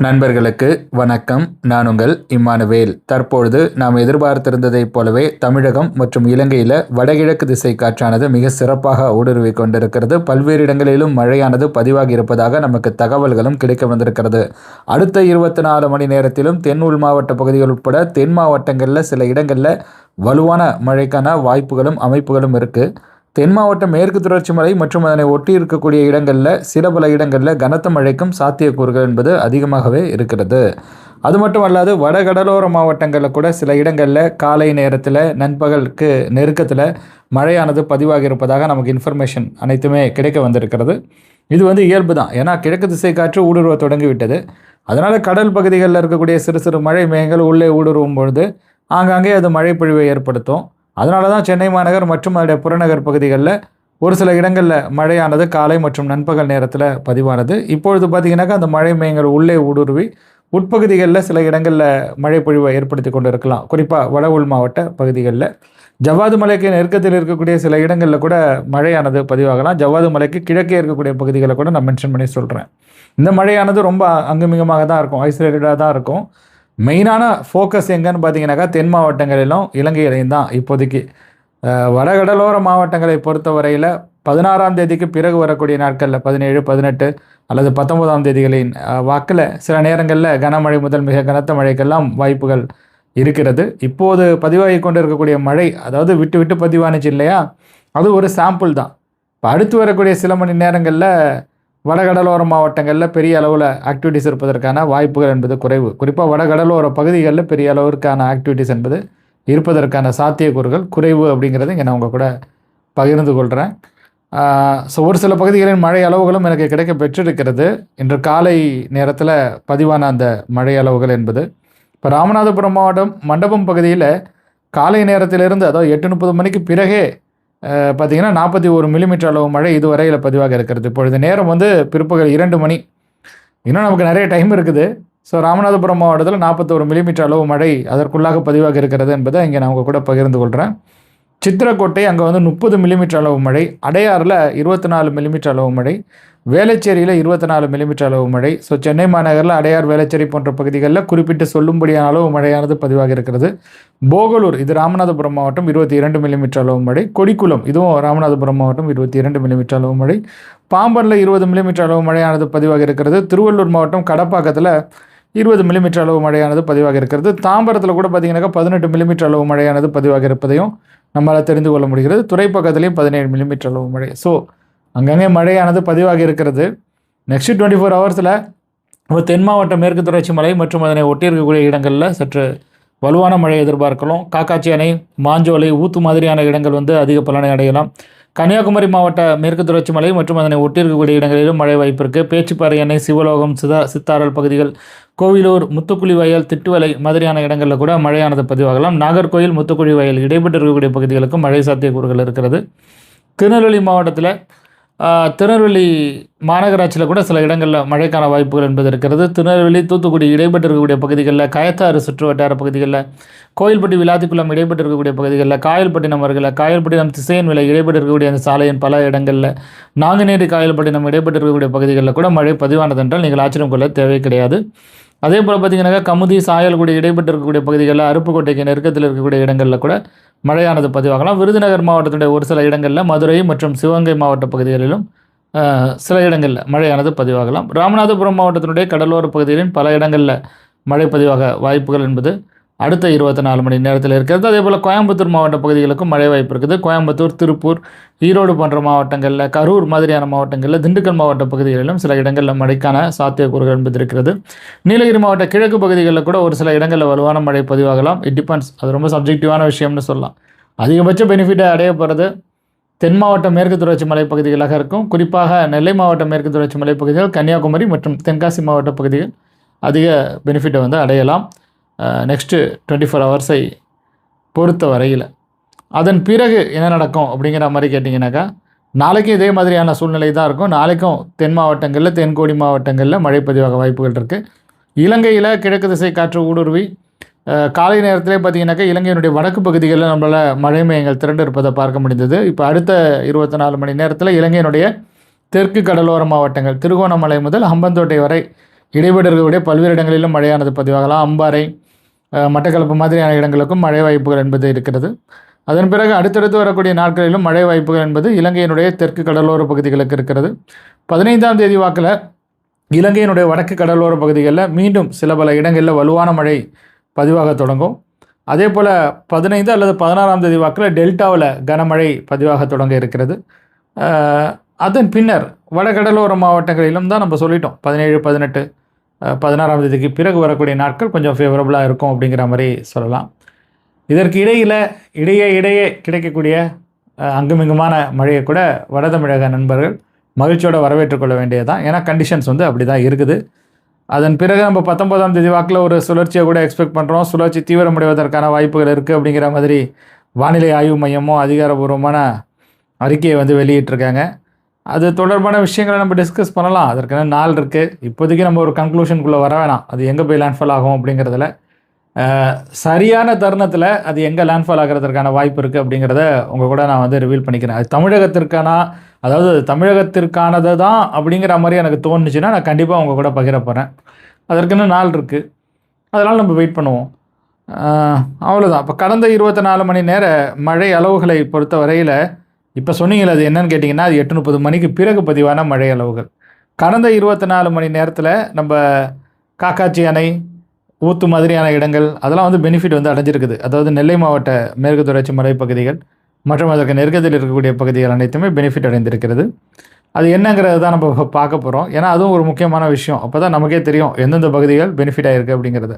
நண்பர்களுக்கு வணக்கம். நான் உங்கள் இம்மானுவேல். தற்பொழுது நாம் எதிர்பார்த்திருந்ததைப் போலவே தமிழகம் மற்றும் இலங்கையில் வடகிழக்கு திசை காற்றானது மிக சிறப்பாக ஊடுருவி கொண்டிருக்கிறது. பல்வேறு இடங்களிலும் மழையானது பதிவாகி இருப்பதாக நமக்கு தகவல்களும் கிடைக்க வந்திருக்கிறது. அடுத்த இருபத்தி நாலு மணி நேரத்திலும் தென் உள் மாவட்ட பகுதிகள் உட்பட தென் மாவட்டங்களில் சில இடங்களில் வலுவான மழைக்கான வாய்ப்புகளும் அமைப்புகளும் இருக்குது தென் மாவட்டம் மேற்கு தொடர்ச்சி மலை மற்றும் அதனை ஒட்டி இருக்கக்கூடிய இடங்களில் சில பல இடங்களில் கனத்த மழைக்கும் சாத்தியக்கூறுகள் என்பது அதிகமாகவே இருக்கிறது. அது மட்டும் அல்லாது வடகடலோர மாவட்டங்களில் கூட சில இடங்களில் காலை நேரத்தில் நண்பகலுக்கு நெருக்கத்தில் மழையானது பதிவாகி இருப்பதாக நமக்கு இன்ஃபர்மேஷன் அனைத்துமே கிடைக்க வந்திருக்கிறது. இது வந்து இயல்பு தான். ஏன்னா கிழக்கு திசை காற்று ஊடுருவ தொடங்கிவிட்டது. அதனால் கடல் பகுதிகளில் இருக்கக்கூடிய சிறு சிறு மழை மேகங்கள் உள்ளே ஊடுருவும் பொழுது ஆங்காங்கே அது மழை பொழிவை ஏற்படுத்தும். அதனால தான் சென்னை மாநகர் மற்றும் அதனுடைய புறநகர் பகுதிகளில் ஒரு சில இடங்களில் மழையானது காலை மற்றும் நண்பகல் நேரத்தில் பதிவானது. இப்பொழுது பார்த்திங்கனாக்கா அந்த மழை மேகங்கள் உள்ளே ஊடுருவி உட்பகுதிகளில் சில இடங்களில் மழை பொழிவை ஏற்படுத்தி கொண்டு இருக்கலாம் குறிப்பாக வட உள் மாவட்ட பகுதிகளில். ஜவ்வாது மலைக்கு நெருக்கத்தில் இருக்கக்கூடிய சில இடங்களில் கூட மழையானது பதிவாகலாம். ஜவ்வாது மலைக்கு கிழக்கே இருக்கக்கூடிய பகுதிகளை கூட நான் மென்ஷன் பண்ணி சொல்கிறேன் இந்த மழையானது ரொம்ப அங்குமிகமாக தான் இருக்கும் ஐசோலேட்டடாக தான் இருக்கும். மெயினான ஃபோக்கஸ் எங்கன்னு பார்த்தீங்கன்னாக்கா தென் மாவட்டங்களிலும் இலங்கையிலையும் தான். இப்போதைக்கு வடகடலோர மாவட்டங்களை பொறுத்தவரையில் பதினாறாம் தேதிக்கு பிறகு வரக்கூடிய நாட்களில் பதினேழு பதினெட்டு அல்லது பத்தொன்பதாம் தேதிகளின் வாக்கில் சில நேரங்களில் கனமழை முதல் மிக கனத்த மழைக்கெல்லாம் வாய்ப்புகள் இருக்கிறது. இப்போது பதிவாகி கொண்டு இருக்கக்கூடிய மழை அதாவது விட்டு விட்டு பதிவானுச்சு இல்லையா? அது ஒரு சாம்பிள் தான். இப்போ அடுத்து வரக்கூடிய சில மணி நேரங்களில் வடகடலோர மாவட்டங்களில் பெரிய அளவில் ஆக்டிவிட்டிஸ் இருப்பதற்கான வாய்ப்புகள் என்பது குறைவு. குறிப்பாக வடகடலோர பகுதிகளில் பெரிய அளவிற்கான ஆக்டிவிட்டிஸ் என்பது இருப்பதற்கான சாத்தியக்கூறுகள் குறைவு அப்படிங்கிறத இங்கே நான் உங்கள் கூட பகிர்ந்து கொள்கிறேன் ஸோ ஒரு சில பகுதிகளின் மழை அளவுகளும் எனக்கு கிடைக்க பெற்றிருக்கிறது. இன்று காலை நேரத்தில் பதிவான அந்த மழை அளவுகள் என்பது. இப்போ ராமநாதபுரம் மாவட்டம் மண்டபம் பகுதியில் காலை நேரத்திலிருந்து அதாவது எட்டு முப்பது மணிக்கு பிறகே பார்த்திங்கன்னா நாற்பத்தி ஒரு மில்லிமீட்டர் அளவு மழை இதுவரையில் பதிவாக இருக்கிறது. இப்பொழுது நேரம் வந்து பிற்பகல் இரண்டு மணி. இன்னும் நமக்கு நிறைய டைம் இருக்குது. ஸோ ராமநாதபுரம் மாவட்டத்தில் நாற்பத்தோரு மில்லிமீட்டர் அளவு மழை அதற்குள்ளாக பதிவாக இருக்கிறது என்பதை இங்கே நான் உங்கள் கூட பகிர்ந்து கொள்கிறேன் சித்திரக்கோட்டை அங்கே வந்து முப்பது மில்லிமீட்டர் அளவு மழை அடையாறில் இருபத்தி நாலு மில்லிமீட்டர் அளவு மழை வேளச்சேரியில் இருபத்தி நாலு மில்லிமீட்டர் அளவு மழை. ஸோ சென்னை மாநகரில் அடையார் வேளச்சேரி போன்ற பகுதிகளில் குறிப்பிட்டு சொல்லும்படியான அளவு மழையானது பதிவாக இருக்கிறது. போகலூர் இது ராமநாதபுரம் மாவட்டம் இருபத்தி இரண்டு மில்லிமீட்டர் அளவு மழை. கொடிக்குளம் இதுவும் ராமநாதபுரம் மாவட்டம் இருபத்தி இரண்டு மில்லிமீட்டர் அளவு மழை. பாம்பனில் இருபது மில்லிமீட்டர் அளவு மழையானது பதிவாக இருக்கிறது. திருவள்ளூர் மாவட்டம் கடப்பாக்கத்தில் இருபது மில்லிமீட்டர் அளவு மழையானது பதிவாக இருக்கிறது. தாம்பரத்தில் கூட பார்த்தீங்கன்னாக்கா பதினெட்டு மில்லிமீட்டர் அளவு மழையானது பதிவாக இருப்பதையும் நம்மளால் தெரிந்து கொள்ள முடிகிறது. துறைப்பக்கத்துலேயும் பதினேழு மில்லிமீட்டர் அளவு மழை. ஸோ அங்கங்கே மழையானது பதிவாக இருக்கிறது. நெக்ஸ்ட் டுவெண்ட்டி ஃபோர் ஹவர்ஸில் தென் மாவட்ட மேற்கு தொடர்ச்சி மலை மற்றும் அதனை ஒட்டி இருக்கக்கூடிய இடங்களில் சற்று வலுவான மழை எதிர்பார்க்கலாம் காக்காச்சி அணை மாஞ்சோலை ஊத்து மாதிரியான இடங்கள் வந்து அதிக பலனை அடையலாம். கன்னியாகுமரி மாவட்ட மேற்கு தொடர்ச்சி மலை மற்றும் அதனை ஒட்டி இருக்கக்கூடிய இடங்களிலும் மழை வாய்ப்பு இருக்குது பேச்சுப்பாறை அணை சிவலோகம் சிதா சித்தாரல் பகுதிகள் கோவிலூர் முத்துக்குழி வயல் திட்டுவலை மாதிரியான இடங்களில் கூட மழையானது பதிவாகலாம். நாகர்கோயில் முத்துக்குழி வயல் இடைப்பட்டு இருக்கக்கூடிய பகுதிகளுக்கும் மழை சாத்தியக்கூறுகள் இருக்கிறது. திருநெல்வேலி மாவட்டத்தில் திருநெல்வேலி மாநகராட்சியில் கூட சில இடங்களில் மழைக்கான வாய்ப்புகள் என்பது இருக்கிறது. திருநெல்வேலி தூத்துக்குடி இடைப்பட்டு இருக்கக்கூடிய பகுதிகளில் கயத்தாறு சுற்று வட்டார பகுதிகளில் கோயில்பட்டி விளாத்திக்குளம் இடைப்பட்டு இருக்கக்கூடிய பகுதிகளில் காயல்பட்டினம் வருகிற காயல்பட்டினம் திசையன் விலை இடைப்பட்டு இருக்கக்கூடிய அந்த சாலையின் பல இடங்களில் நாங்குநேரி காயல்பட்டினம் இடைப்பட்டு இருக்கக்கூடிய பகுதிகளில் கூட மழை பதிவானதென்றால் நீங்கள் ஆச்சரியம் கொள்ள தேவை கிடையாது. அதே போல் பார்த்தீங்கன்னாக்கா கமுதி சாயல்குடி இடைப்பட்டு இருக்கக்கூடிய பகுதிகளில் அருப்புக்கோட்டைக்கு நெருக்கத்தில் இருக்கக்கூடிய இடங்களில் கூட மழையானது பதிவாகலாம். விருதுநகர் மாவட்டத்துடைய ஒரு சில இடங்களில் மதுரை மற்றும் சிவகங்கை மாவட்ட பகுதிகளிலும் சில இடங்களில் மழையானது பதிவாகலாம். ராமநாதபுரம் மாவட்டத்தினுடைய கடலோர பகுதிகளின் பல இடங்களில் மழை பதிவாக வாய்ப்புகள் என்பது அடுத்த இருபத்தி நாலு மணி நேரத்தில் இருக்கிறது. அதே போல் கோயம்புத்தூர் மாவட்ட பகுதிகளுக்கும் மழை வாய்ப்பு இருக்குது. கோயம்புத்தூர் திருப்பூர் ஈரோடு போன்ற மாவட்டங்களில் கரூர் மாதிரியான மாவட்டங்களில் திண்டுக்கல் மாவட்ட பகுதிகளிலும் சில இடங்களில் மழைக்கான சாத்தியக்கூறுகள் என்பது இருக்கிறது நீலகிரி மாவட்ட கிழக்கு பகுதிகளில் கூட ஒரு சில இடங்களில் வலுவான மழை பதிவாகலாம். இட் டிபெண்ட்ஸ் அது ரொம்ப சப்ஜெக்டிவான விஷயம்னு சொல்லலாம். அதிகபட்ச பெனிஃபிட்டை அடைய போகிறது தென் மாவட்ட மேற்கு தொடர்ச்சி மலைப்பகுதிகளாக இருக்கும். குறிப்பாக நெல்லை மாவட்ட மேற்கு தொடர்ச்சி மலைப்பகுதிகள் கன்னியாகுமரி மற்றும் தென்காசி மாவட்ட பகுதிகள் அதிக பெனிஃபிட்டை வந்து அடையலாம். நெக்ஸ்ட்டு டுவெண்ட்டி ஃபோர் ஹவர்ஸை பொறுத்த வரையில். அதன் பிறகு என்ன நடக்கும் அப்படிங்கிற மாதிரி கேட்டிங்கனாக்கா நாளைக்கும் இதே மாதிரியான சூழ்நிலை தான் இருக்கும். நாளைக்கும் தென் மாவட்டங்களில் தென்கோடி மாவட்டங்களில் மழை பதிவாக வாய்ப்புகள் இருக்குது இலங்கையில் கிழக்கு திசை காற்று ஊடுருவி காலை நேரத்திலே பார்த்தீங்கன்னாக்கா இலங்கையினுடைய வடக்கு பகுதிகளில் நம்மளால் மழை மேகங்கள் திரண்டு இருப்பதை பார்க்க முடிந்தது. இப்போ அடுத்த இருபத்தி நாலு மணி நேரத்தில் இலங்கையினுடைய தெற்கு கடலோர மாவட்டங்கள் திருகோணமலை முதல் ஹம்பந்தோட்டை வரை இடைப்பட்டு பல்வேறு இடங்களிலும் மழையானது பதிவாகலாம். அம்பாறை மட்டக்களப்பு மாதிரியான இடங்களுக்கும் மழை வாய்ப்புகள் என்பது இருக்கிறது. அதன் பிறகு அடுத்தடுத்து வரக்கூடிய நாட்களிலும் மழை வாய்ப்புகள் என்பது இலங்கையினுடைய தெற்கு கடலோர பகுதிகளுக்கு இருக்கிறது. பதினைந்தாம் தேதி வாக்கில் இலங்கையினுடைய வடக்கு கடலோர பகுதிகளில் மீண்டும் சில பல இடங்களில் வலுவான மழை பதிவாக தொடங்கும். அதே போல் பதினைந்து அல்லது பதினாறாம் தேதி வாக்கில் டெல்டாவில் கனமழை பதிவாக தொடங்க இருக்கிறது. அதன் பின்னர் வடகடலோர மாவட்டங்களிலும் தான் நம்ம சொல்லிட்டோம். பதினேழு பதினெட்டு பதினாறாம் தேதிக்கு பிறகு வரக்கூடிய நாட்கள் கொஞ்சம் ஃபேவரபுளாக இருக்கும் அப்படிங்கிற மாதிரி சொல்லலாம். இதற்கு இடையில் இடையே இடையே கிடைக்கக்கூடிய அங்குமிங்குமான மழையை கூட வட தமிழக நண்பர்கள் மகிழ்ச்சியோடு வரவேற்றுக்கொள்ள கொள்ள வேண்டியதுதான். ஏன்னா கண்டிஷன்ஸ் வந்து அப்படி தான் இருக்குது. அதன் பிறகு நம்ம பத்தொன்பதாம் தேதி வாக்கில் ஒரு சுழற்சியை கூட எக்ஸ்பெக்ட் பண்ணுறோம் சுழற்சி தீவிரமடைவதற்கான வாய்ப்புகள் இருக்குது அப்படிங்கிற மாதிரி வானிலை ஆய்வு மையமும் அதிகாரபூர்வமான அறிக்கையை வந்து வெளியிட்டிருக்காங்க. அது தொடர்பான விஷயங்களை நம்ம டிஸ்கஸ் பண்ணலாம். அதற்கான நாள் இருக்குது இப்போதைக்கு நம்ம ஒரு கன்க்ளூஷனுக்குள்ளே வர வேணாம். அது எங்கே போய் லேண்ட்ஃபால் ஆகும் அப்படிங்கிறதுல. சரியான தருணத்தில் அது எங்கே லேண்ட்ஃபால் ஆகிறதுக்கான வாய்ப்பு இருக்குது அப்படிங்கிறத உங்கள் கூட நான் வந்து ரிவீல் பண்ணிக்கிறேன். அது தமிழகத்திற்கான அதாவது தமிழகத்திற்கானது தான் அப்படிங்கிற மாதிரி எனக்கு தோணுச்சுன்னா நான் கண்டிப்பாக உங்கள் கூட பகிர போகிறேன் அதற்குன்னு நாள் இருக்குது அதனால் நம்ம வெயிட் பண்ணுவோம். அவ்வளோதான் இப்போ கடந்த இருபத்தி நாலு மணி நேர மழை அளவுகளை பொறுத்த வரையில் இப்போ சொன்னீங்களே அது என்னன்னு கேட்டிங்கன்னா அது எட்டு முப்பது மணிக்கு பிறகு பதிவான மழை அளவுகள். கடந்த இருபத்தி நாலு மணி நேரத்தில் நம்ம காக்காச்சி அணை ஊத்து மாதிரியான இடங்கள் அதெல்லாம் வந்து பெனிஃபிட் வந்து அடைஞ்சிருக்குது. அதாவது நெல்லை மாவட்ட மேற்கு தொடர்ச்சி மலைப்பகுதிகள் மற்றும் அதற்கு நெருக்கத்தில் இருக்கக்கூடிய பகுதிகள் அனைத்துமே பெனிஃபிட் அடைந்திருக்கிறது. அது என்னங்கிறது தான் நம்ம பார்க்க போகிறோம் ஏன்னா அதுவும் ஒரு முக்கியமான விஷயம். அப்போ தான் நமக்கே தெரியும் எந்தெந்த பகுதிகள் பெனிஃபிட் ஆகிருக்கு அப்படிங்கிறது.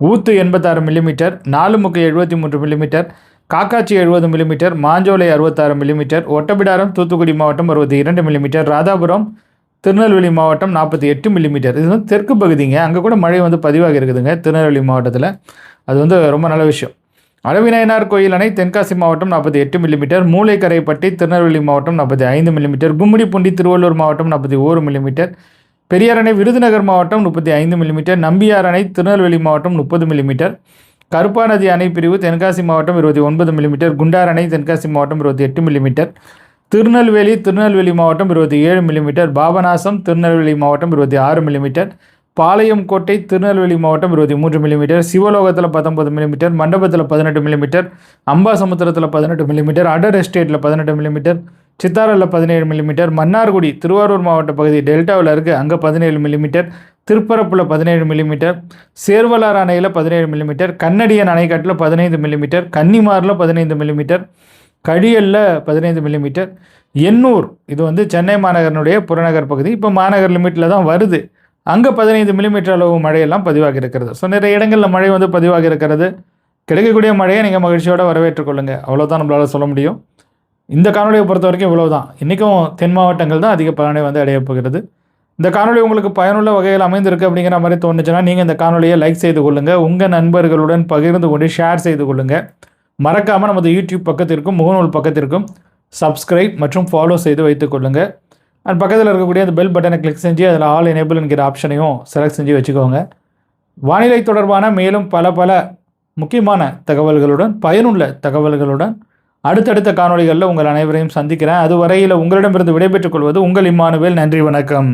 ஊத்து எண்பத்தாறு மில்லிமீட்டர் நாலு முக்கு எழுபத்தி மூன்று மில்லிமீட்டர் காக்காட்சி எழுபது மில்லிமீட்டர் மாஞ்சோலை அறுபத்தாறு மில்லிமீட்டர் ஒட்டப்பிடாரம் தூத்துக்குடி மாவட்டம் அறுபத்தி இரண்டு மில்லிமீட்டர் ராதாபுரம் திருநெல்வேலி மாவட்டம் நாற்பத்தி எட்டு மில்லிமீட்டர் இது வந்து தெற்கு பகுதிங்க. அங்கே கூட மழை வந்து பதிவாக இருக்குதுங்க திருநெல்வேலி மாவட்டத்தில். அது வந்து ரொம்ப நல்ல விஷயம். அளவிநாயனார் கோயில் அணை தென்காசி மாவட்டம் நாற்பத்தி எட்டு மில்லிமீட்டர் மூளைக்கரைப்பட்டி திருநெல்வேலி மாவட்டம் நாற்பத்தி ஐந்து மில்லிமீட்டர் கும்மிடிப்பூண்டி திருவள்ளூர் மாவட்டம் நாற்பத்தி ஓரு மில்லிமீட்டர் பெரியார் அணை விருதுநகர் மாவட்டம் முப்பத்தி ஐந்து மில்லிமீட்டர் நம்பியார் அணை திருநெல்வேலி மாவட்டம் முப்பது மில்லிமீட்டர் கருப்பாநதி அணை பிரிவு தென்காசி மாவட்டம் இருபத்தி ஒன்பது மில்லிமீட்டர் குண்டார் அணை தென்காசி மாவட்டம் இருபத்தி எட்டு மில்லிமீட்டர் திருநெல்வேலி திருநெல்வேலி மாவட்டம் இருபத்தி ஏழு மில்லிமீட்டர் பாபநாசம் திருநெல்வேலி மாவட்டம் இருபத்தி ஆறு மில்லிமீட்டர் பாளையம் கோட்டை திருநெல்வேலி மாவட்டம் இருபத்தி மூன்று மில்லிமீட்டர் சிவலோகத்தில் பத்தொன்பது மில்லிமீட்டர் மண்டபத்தில் பதினெட்டு மில்லிமீட்டர் அம்பாசமுத்திரத்தில் பதினெட்டு மில்லிமீட்டர் அடர் எஸ்டேட்டில் பதினெட்டு மில்லிமீட்டர் சித்தாரில் பதினேழு மில்லிமீட்டர் மன்னார்குடி திருவாரூர் மாவட்ட பகுதி டெல்டாவில் இருக்குது அங்கே பதினேழு மில்லிமீட்டர் திருப்பரப்பில் பதினேழு மில்லிமீட்டர் சேர்வலார் அணையில் பதினேழு மில்லிமீட்டர் கண்ணடியன் அணைக்கட்டில் பதினைந்து மில்லிமீட்டர் கன்னிமாரில் பதினைந்து மில்லிமீட்டர் கழியலில் பதினைந்து மில்லிமீட்டர் எண்ணூர் இது வந்து சென்னை மாநகரனுடைய புறநகர் பகுதி. இப்போ மாநகர் லிமிட்டில் தான் வருது. அங்கே பதினைந்து மில்லிமீட்டர் அளவு மழையெல்லாம் பதிவாகி இருக்கிறது. ஸோ நிறைய இடங்களில் மழை வந்து பதிவாகி இருக்கிறது. கிடைக்கக்கூடிய மழையை நீங்கள் மகிழ்ச்சியோடு வரவேற்றுக் கொள்ளுங்கள் அவ்வளோதான் நம்மளால் சொல்ல முடியும். இந்த காணொலியை பொறுத்த வரைக்கும் இவ்வளவுதான். இன்றைக்கும் தென் மாவட்டங்கள் தான் அதிக பலனை வந்து அடையப் போகிறது. இந்த காணொலி உங்களுக்கு பயனுள்ள வகையில் அமைந்திருக்கு அப்படிங்கிற மாதிரி தோணுச்சுன்னா நீங்கள் இந்த காணொலியை லைக் செய்து கொள்ளுங்கள் உங்கள் நண்பர்களுடன் பகிர்ந்து கொண்டு ஷேர் செய்து கொள்ளுங்கள் மறக்காமல் நமது யூடியூப் பக்கத்திற்கும் முகநூல் பக்கத்திற்கும் சப்ஸ்கிரைப் மற்றும் ஃபாலோ செய்து வைத்துக் கொள்ளுங்கள் அண்ட் பக்கத்தில் இருக்கக்கூடிய அந்த பெல் பட்டனை கிளிக் செஞ்சு அதில் ஆல் எனேபிள் என்கிற ஆப்ஷனையும் செலக்ட் செஞ்சு வச்சுக்கோங்க. வானிலை தொடர்பான மேலும் பல பல முக்கியமான தகவல்களுடன் பயனுள்ள தகவல்களுடன் அடுத்தடுத்த காணொளிகளில் உங்கள் அனைவரையும் சந்திக்கிறேன். அதுவரையில் உங்களிடமிருந்து விடைபெற்றுக் கொள்வது உங்கள் இம்மானுவேல். நன்றி வணக்கம்.